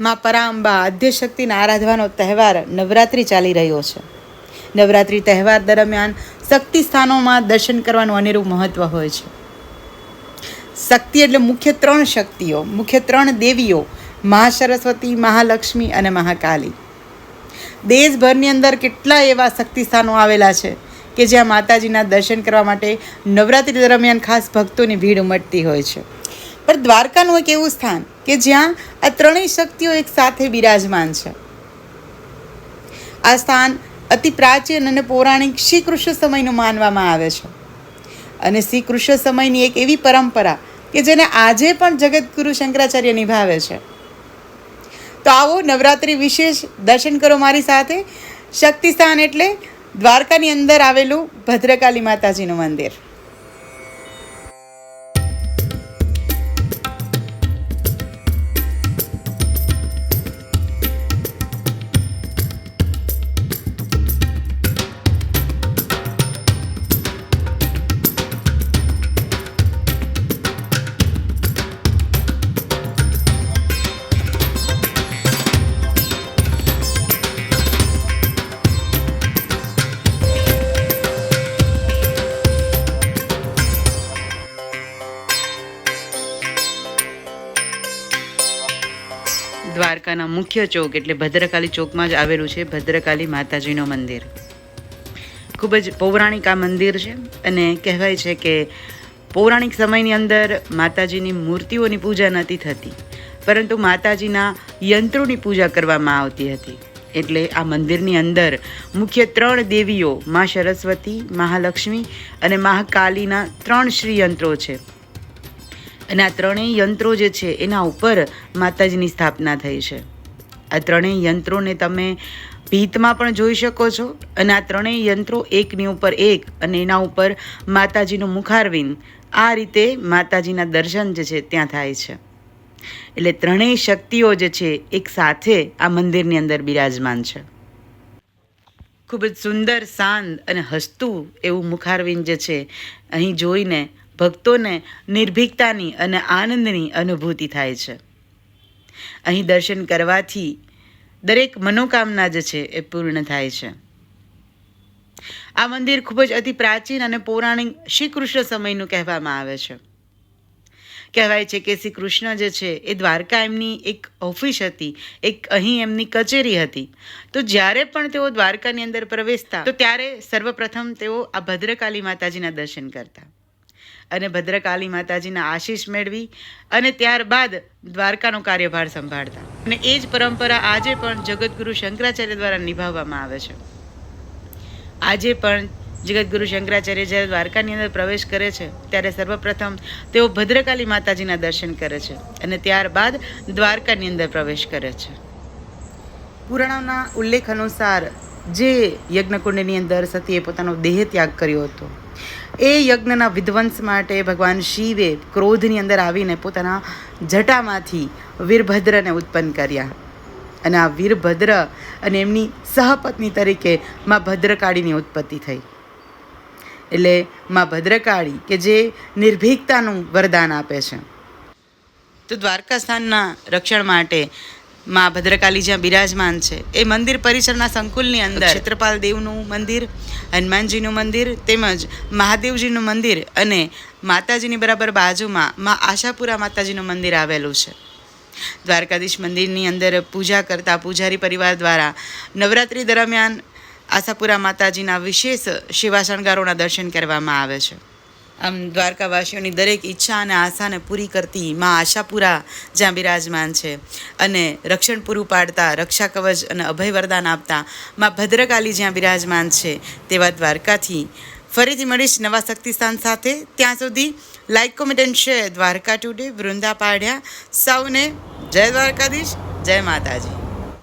માં પરાંબા આદ્યશક્તિને આરાધવાનો તહેવાર નવરાત્રિ ચાલી રહ્યો છે. નવરાત્રિ તહેવાર દરમિયાન શક્તિ સ્થાનોમાં દર્શન કરવાનું અનેરું મહત્ત્વ હોય છે. શક્તિ એટલે મુખ્ય ત્રણ શક્તિઓ, મુખ્ય ત્રણ દેવીઓ મહાસરસ્વતી મહાલક્ષ્મી અને મહાકાલી. દેશભરની અંદર કેટલા એવા શક્તિ સ્થાનો આવેલા છે કે જ્યાં માતાજીના દર્શન કરવા માટે નવરાત્રિ દરમિયાન ખાસ ભક્તોની ભીડ ઉમટતી હોય છે. પણ દ્વારકાનું એક એવું સ્થાન કે જ્યાં આ ત્રણેય શક્તિઓ એક સાથે બિરાજમાન છે. આ સ્થાન અતિ પ્રાચીન અને પૌરાણિક શ્રી કૃષ્ણ સમયનું માનવામાં આવે છે. અને શ્રી કૃષ્ણ સમયની એક એવી પરંપરા કે જેને આજે પણ જગતગુરુ શંકરાચાર્ય નિભાવે છે. તો આવો નવરાત્રિ વિશેષ દર્શન કરો મારી સાથે. શક્તિ સ્થાન એટલે દ્વારકાની અંદર આવેલું ભદ્રકાલી માતાજીનું મંદિર. દ્વારકાના મુખ્ય ચોક એટલે ભદ્રકાલી ચોકમાં જ આવેલું છે ભદ્રકાલી માતાજીનું મંદિર. ખૂબ જ પૌરાણિક આ મંદિર છે અને કહેવાય છે કે પૌરાણિક સમયની અંદર માતાજીની મૂર્તિઓની પૂજા નથી થતી, પરંતુ માતાજીના યંત્રોની પૂજા કરવામાં આવતી હતી. એટલે આ મંદિરની અંદર મુખ્ય ત્રણ દેવીઓ, મા સરસ્વતી, મહાલક્ષ્મી અને મહાકાલીના ત્રણ શ્રીયંત્રો છે. અને આ ત્રણેય યંત્રો જે છે, એના ઉપર માતાજીની સ્થાપના થઈ છે. આ ત્રણેય યંત્રોને તમે ભીતમાં પણ જોઈ શકો છો અને આ ત્રણેય યંત્રો એકની ઉપર એક અને એના ઉપર માતાજીનું મુખારવિંદ. આ રીતે માતાજીના દર્શન જે છે, ત્યાં થાય છે. એટલે ત્રણેય શક્તિઓ જે છે, એક સાથે આ મંદિરની અંદર બિરાજમાન છે. ખૂબ જ સુંદર, શાંત અને હસતું એવું મુખારવિંદ જે છે, અહીં જોઈને ભક્તોને નિર્ભીકતાની અને આનંદની અનુભૂતિ થાય છે. અહીં દર્શન કરવાથી દરેક મનોકામના જે છે એ પૂર્ણ થાય છે. આ મંદિર ખૂબ જ અતિ પ્રાચીન અને પૌરાણિક શ્રી કૃષ્ણ સમયનું કહેવામાં આવે છે. કહેવાય છે કે શ્રી કૃષ્ણ જે છે એ દ્વારકા એમની એક ઓફિસ હતી, એક અહીં એમની કચેરી હતી. તો જ્યારે પણ તેઓ દ્વારકાની અંદર પ્રવેશતા, તો ત્યારે સર્વપ્રથમ તેઓ આ ભદ્રકાલી માતાજીના દર્શન કરતા. અને ભદ્રકાલી માતાજીના આશીષ મેળવી અને ત્યારબાદ દ્વારકાનો કાર્યભાર સંભાળતા. અને એ જ પરંપરા આજે પણ જગતગુરુ શંકરાચાર્ય દ્વારા નિભાવવામાં આવે છે. આજે પણ જગતગુરુ શંકરાચાર્ય જ્યારે દ્વારકાની અંદર પ્રવેશ કરે છે, ત્યારે સર્વપ્રથમ તેઓ ભદ્રકાલી માતાજીના દર્શન કરે છે અને ત્યારબાદ દ્વારકાની અંદર પ્રવેશ કરે છે. પુરાણોના ઉલ્લેખ અનુસાર જે યજ્ઞકુંડની અંદર સતીએ પોતાનો દેહ ત્યાગ કર્યો હતો. એ યજ્ઞના વિધ્વંસ માટે ભગવાન શિવે ક્રોધની અંદર આવીને પોતાના જટામાંથી વીરભદ્રને ઉત્પન્ન કર્યા. અને આ વીરભદ્ર અને એમની સહપત્ની તરીકે માં ભદ્રકાળીની ઉત્પત્તિ થઈ. એટલે માં ભદ્રકાળી કે જે નિર્ભીકતાનું વરદાન આપે છે. તો દ્વારકા સ્થાનના રક્ષણ માટે માં ભદ્રકાલી જ્યાં બિરાજમાન છે. એ મંદિર પરિસરના સંકુલની અંદર. ક્ષેત્રપાલ દેવનું મંદિર, હનુમાનજીનું મંદિર તેમજ મહાદેવજીનું મંદિર અને માતાજીની બરાબર બાજુમાં માં આશાપુરા માતાજીનું મંદિર આવેલું છે. દ્વારકાધીશ મંદિરની અંદર પૂજા કરતા પૂજારી પરિવાર દ્વારા નવરાત્રિ દરમિયાન આશાપુરા માતાજીના વિશેષ સેવા શણગારોના દર્શન કરવામાં આવે છે. આમ દ્વારકાવાસીઓની દરેક ઈચ્છા અને આશાને પૂરી કરતી માં આશાપુરા જ્યાં બિરાજમાન છે. અને રક્ષણ પૂરું પાડતા, રક્ષા કવચ અને અભય વરદાન આપતા માં ભદ્રકાલી જ્યાં બિરાજમાન છે તેવા દ્વારકાથી ફરીથી મળીશ નવા શક્તિસ્થાન સાથે. ત્યાં સુધી like comment and share Dwarka today Vrinda પાડ્યા સૌને જય દ્વારકાધીશ, જય માતાજી.